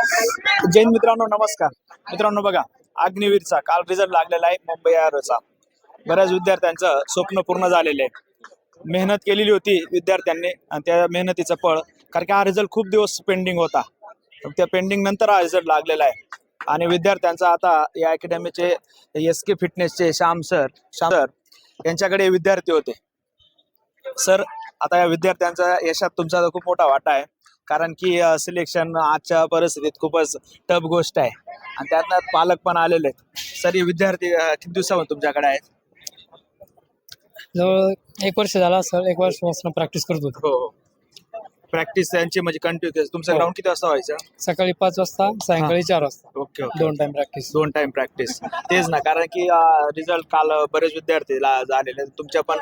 जैन मित्रांनो नमस्कार. मित्रांनो बघा अग्निवीरचा काल रिझल्ट लागलेला आहे मुंबई आरचा बऱ्याच विद्यार्थ्यांचं स्वप्न पूर्ण झालेलं आहे. मेहनत केलेली होती विद्यार्थ्यांनी आणि त्या मेहनतीचं फळ कारण की हा रिझल्ट खूप दिवस पेंडिंग होता. त्या पेंडिंग नंतर हा रिझल्ट लागलेला आहे. आणि विद्यार्थ्यांचा आता या अकॅडमीचे एस के फिटनेसचे श्याम सर श्याम सर यांच्याकडे विद्यार्थी होते. सर आता या विद्यार्थ्यांचा यशात तुमचा खूप मोठा वाटा आहे. कारण की सिलेक्शन आजच्या परिस्थितीत खूपच टफ गोष्ट आहे. आणि त्यातनं पालक पण आलेले आहेत. सर हे विद्यार्थी अं, किती दिवसावर तुमच्याकडे आहेत? जवळ एक वर्ष झाला सर एक वर्षपासून प्रॅक्टिस करत होतो. हो प्रॅक्टिस त्यांची म्हणजे कंटिन्यू तुमचं हो. ग्राउंड किती वाजता व्हायचं? सकाळी पाच वाजता सायंकाळी चार वाजता. Okay okay. दोन टाइम प्रॅक्टिस दोन टाइम प्रॅक्टिस तेच ना कारण की रिझल्ट काल बरेच विद्यार्थी ला- झालेले आहेत. तुमच्या पण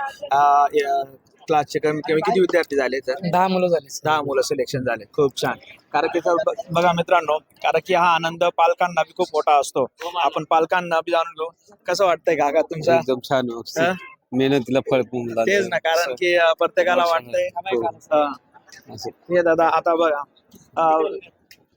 क्लासचे कमी कमी किती विद्यार्थी झाले तर? दहा मुलं झाली दहा मुलं सिलेक्शन झाले. खूप छान. कारण की जर ब- बघा मित्रांनो कारण की हा आनंद पालकांना बी खूप मोठा असतो. आपण पालकांना बी जाणून घेऊ. कसं वाटतंय काका तुमच्या एकदम छान हा? मेहनतीला फळ लागलं. तेच ना कारण की अं, प्रत्येकाला वाटतंय. अं, असं. हे दादा आता बघा. अं,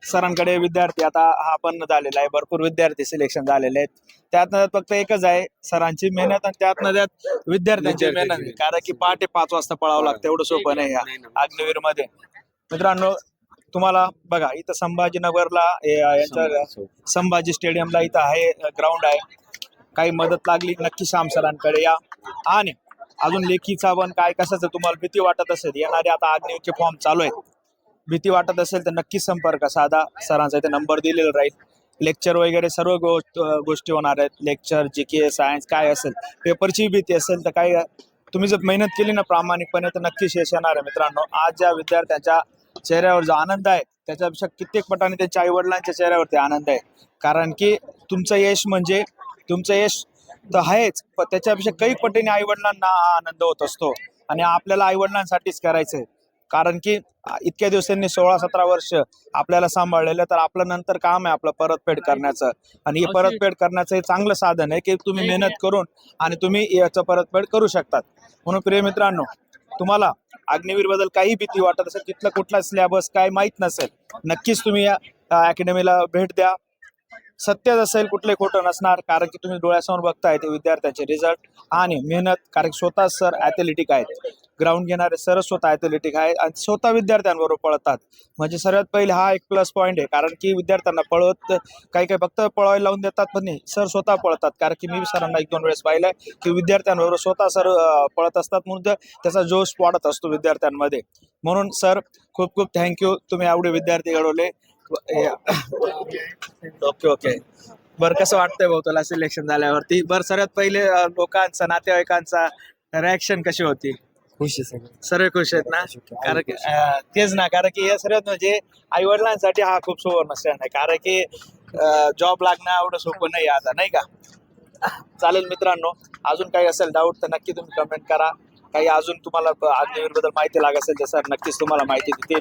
सरांकडे विद्यार्थी आता हा पण झालेला आहे. भरपूर विद्यार्थी सिलेक्शन झालेले आहेत. त्यातनं फक्त एकच आहे सरांची मेहनत आणि त्यातनं त्यात विद्यार्थ्यांची विद्यार्थ्यांची मेहनत. आहे. कारण की पहाटे पाच वाजता पळावं लागतं एवढं सोपं नाही या अग्निवीरमध्ये मित्रांनो तुम्हाला बघा इथं संभाजीनगरला हे, अं, यांच्या संभाजी स्टेडियमला इथं आहे ग्राउंड आहे. काही मदत लागली नक्की श्याम सरांकडे या. आणि अजून लेखीचा पण काय कशाचं तुम्हाला भीती वाटत असेल येणारे आता अग्निवीरचे फॉर्म चालू आहेत. भीती वाटत असेल तर नक्की संपर्क साधा सरांचा. इथे नंबर दिलेला राहील. लेक्चर वगैरे सर्व गोष्ट गोष्टी होणार आहेत. लेक्चर जी के सायन्स काय असेल. पेपरची भीती असेल तर काही तुम्ही जर मेहनत केली ना प्रामाणिकपणे तर नक्कीच यश येणार आहे मित्रांनो. आज ज्या विद्यार्थ्यांच्या चेहऱ्यावर जो आनंद आहे त्याच्यापेक्षा कित्येक पटाने त्यांच्या आईवडिलांच्या चेहऱ्यावरती आनंद आहे. कारण की तुमचं यश म्हणजे तुमचं यश तर आहेच पण त्याच्यापेक्षा काही पटीने आई वडिलांना आनंद होत असतो. आणि आपल्याला आई वडिलांसाठीच करायचं आहे कारण की इतक्या दिवसांनी सोळा सतरा वर्ष आपल्याला सांभाळलेलं तर आपलं नंतर काम आहे आपलं परतफेड करण्याचं. आणि हे परतफेड करण्याचं हे चांगलं साधन आहे की तुम्ही मेहनत करून आणि तुम्ही याचं परतफेड करू शकतात. म्हणून प्रिय मित्रांनो तुम्हाला अग्निवीरबद्दल काही भीती वाटत असेल तिथलं कुठला सिलेबस काय माहीत नसेल नक्कीच तुम्ही या अकॅडमीला भेट द्या. सत्यच असेल कुठले खोटं नसणार कारण की तुम्ही डोळ्यासमोर बघताय ते विद्यार्थ्यांचे रिझल्ट आणि मेहनत कारण स्वतः सर ॲथलेटिक आहेत. ग्राउंड घेणारे सर स्वतः ॲथलेटिक आहेत आणि स्वतः विद्यार्थ्यांबरोबर पळतात. म्हणजे सर्वात पहिले हा एक प्लस पॉईंट आहे. कारण की विद्यार्थ्यांना पळवत काही काही फक्त पळवायला लावून देतात पण नाही सर स्वतः पळतात. कारण की मी सरांना एक दोन वेळेस पाहिलंय की विद्यार्थ्यांबरोबर स्वतः सर पळत असतात म्हणून त्याचा जोश वाढत असतो विद्यार्थ्यांमध्ये. म्हणून सर खूप खूप थँक्यू तुम्ही एवढे विद्यार्थी घडवले. ओके ओके बरं कसं वाटतंय भाऊ तुला सिलेक्शन झाल्यावरती? बरं सर्वात पहिले लोकांचा नातेवाईकांचा रिॲक्शन कशी होती? खुश आहे सगळं. सर्व खुश आहेत ना? कारण की अं, तेच ना कारण की हे सर्वात म्हणजे आई वडिलांसाठी हा खूप सुवर्ण क्षण आहे. कारण की जॉब लागणं एवढं सोपं नाही आता नाही का? चालेल मित्रांनो अजून काही असेल डाऊट तर नक्की तुम्ही कमेंट करा. काही अजून तुम्हाला अग्निवीरबद्दल माहिती लागत असेल तर सर नक्कीच तुम्हाला माहिती देतील.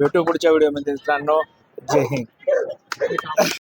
भेटू पुढच्या व्हिडिओमध्ये मित्रांनो. जय हिंद.